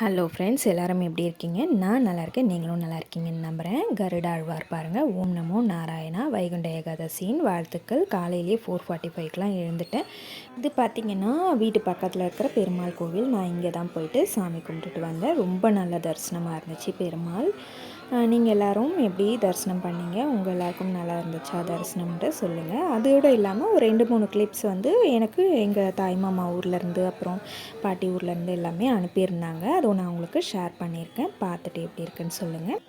Hello friends எல்லாரும் எப்படி இருக்கீங்க? நான் நல்லா இருக்கேன் நீங்களும் நல்லா இருக்கீங்கன்னு நம்புகிறேன் கருடாழ்வார் பாருங்கள் ஓம் நமோ நாராயணா. வைகுண்ட ஏகாதசியின் வாழ்த்துக்கள். காலையிலேயே ஃபோர் ஃபார்ட்டி ஃபைவ்க்கெலாம் எழுந்துட்டேன். இது பார்த்திங்கன்னா வீட்டு பக்கத்தில் இருக்கிற பெருமாள் கோவில். நான் இங்கே தான் போயிட்டு சாமி கும்பிட்டுட்டு வந்தேன். ரொம்ப நல்ல தரிசனமாக இருந்துச்சு பெருமாள். நீங்கள் எல்லோரும் எப்படி தரிசனம் பண்ணீங்க? உங்கள் எல்லாருக்கும் நல்லா இருந்துச்சா? தரிசனம்ன்ட்டு சொல்லுங்கள் அதோடு இல்லாமல் ஒரு ரெண்டு மூணு கிளிப்ஸ் வந்து எனக்கு எங்கள் தாய்மாமா ஊர்லேருந்து அப்புறம் பாட்டி ஊர்லேருந்து எல்லாமே அனுப்பியிருந்தாங்க. அதை நான் உங்களுக்கு ஷேர் பண்ணியிருக்கேன். பார்த்துட்டு எப்படி இருக்குன்னு சொல்லுங்கள்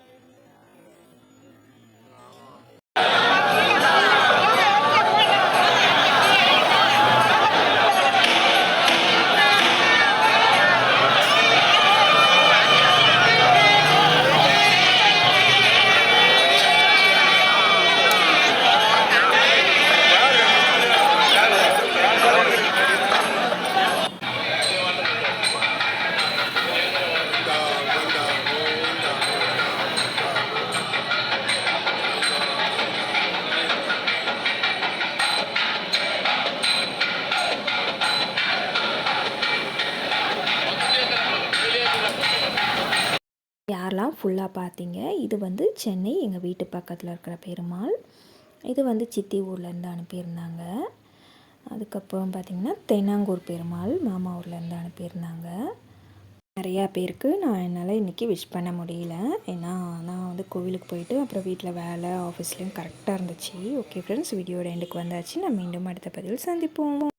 யாரெல்லாம் ஃபுல்லாக பார்த்தீங்க? இது வந்து சென்னை எங்கள் வீட்டு பக்கத்தில் இருக்கிற பெருமாள். இது வந்து சித்தி ஊர்லேருந்து அனுப்பியிருந்தாங்க. அதுக்கப்புறம் பார்த்திங்கன்னா தென்னாங்கூர் பெருமாள் மாமா ஊர்லேருந்து அனுப்பியிருந்தாங்க. நிறையா பேருக்கு நான் என்னால் இன்றைக்கி விஷ் பண்ண முடியல. ஏன்னா நான் வந்து கோவிலுக்கு போயிட்டு அப்புறம் வீட்டில் வேலை ஆஃபீஸ்லேயும் கரெக்டாக இருந்துச்சு. ஓகே ஃப்ரெண்ட்ஸ் வீடியோட எண்டுக்கு வந்தாச்சு. நான் மீண்டும் அடுத்த பதிவில் சந்திப்போம்.